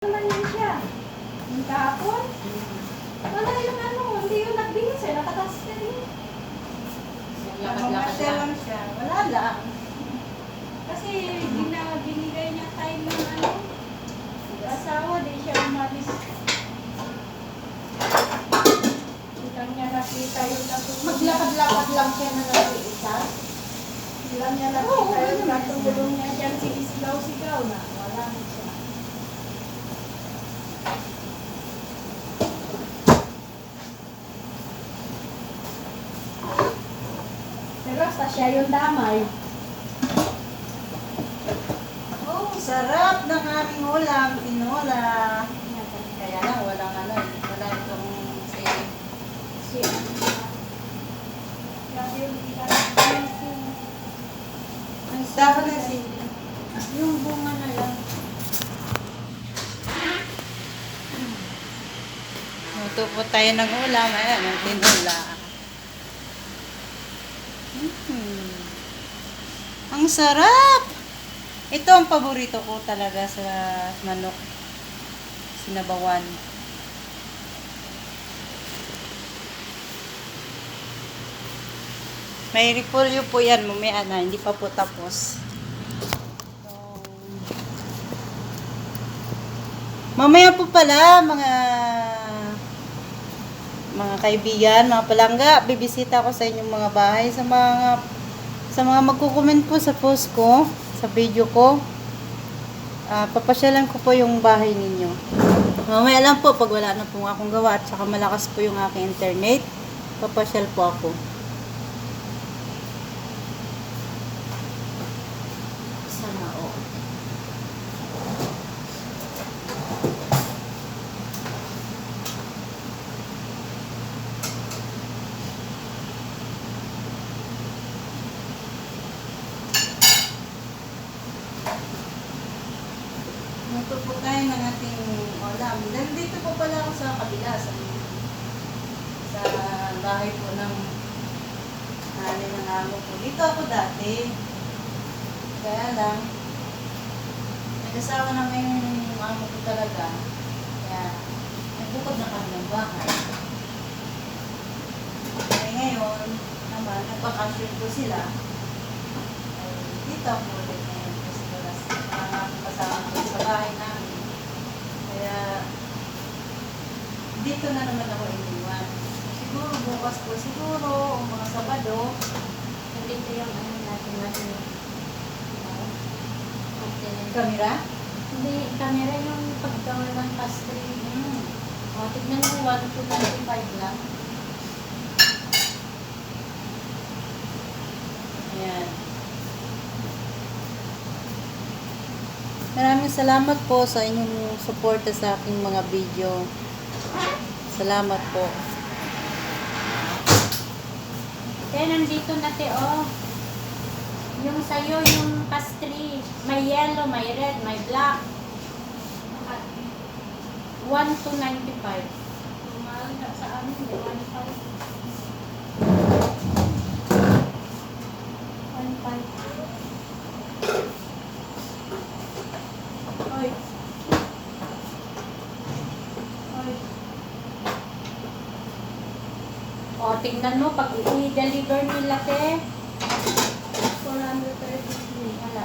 naman yun siya. Yung kahapon, wala yung ano, hindi yung nagbihis eh, nakatas ka rin. Lakad-lakad lang. lang siya, wala lang. Kasi gina, binigay niya time ng ano, asawa, di siya umalis. Hindi niya nakita yung natulog. Maglakad-lakad lang siya na nag-iisa. Hindi lang niya nakita yung natulog niya dyan, sinisigaw-sigaw na. Wala na siya. Basta siya yung damay. Oh, sarap ng aming ulam, tinola. Kaya lang, walang ano, wala itong say. Siya. Grabe yung ginagawa. Ang sarap na si... Yung bunga na lang. Luto po tayo ng ulam. Ayan, ang tinola. Mm. Ang sarap! Ito ang paborito ko talaga sa manok. Sinabawan. May repolyo po yan. Mamaya na. Hindi pa po tapos. So, mamaya po pala, mga mga kaibigan, mga palangga, bibisita ko sa inyong mga bahay, sa mga sa mga magko-comment po sa post ko, sa video ko. Ah, papasyalan ko po yung bahay ninyo. Mamaya lang po pag wala na po akong gawa at saka malakas po yung aking internet, papasyal po ako. Sana o. Luto po tayo ng ating ulam. Nandito po pala ako sa kabila, sa, sa bahay po ng nanay ng amo ko. Dito ako dati. Kaya lang, nag-asawa naman yung amo ko talaga. Kaya, nagbukod na kami ng bahay. Kaya ngayon, naman, nagpakasyon po sila. Dito ako ulit ngayon. Kasi wala mga kasama ko sa bahay namin. Kaya, na naman ako iniwan. Siguro bukas po, siguro, o mga Sabado, Nandito yung ano natin natin. kamera. Hindi, camera yung paggawa ng pastry. Hmm. O, tignan mo, 1 to 25 lang. Ayan. Maraming salamat po sa inyong suporta sa aking mga video. Salamat po. Kaya nandito na te, oh. Yung sa'yo, yung pastry. May yellow, may red, may black. 1 to 95. Mahal na sa amin, eh, 1.5. O, tingnan mo, pag i-deliver nila, te. 430. Wala.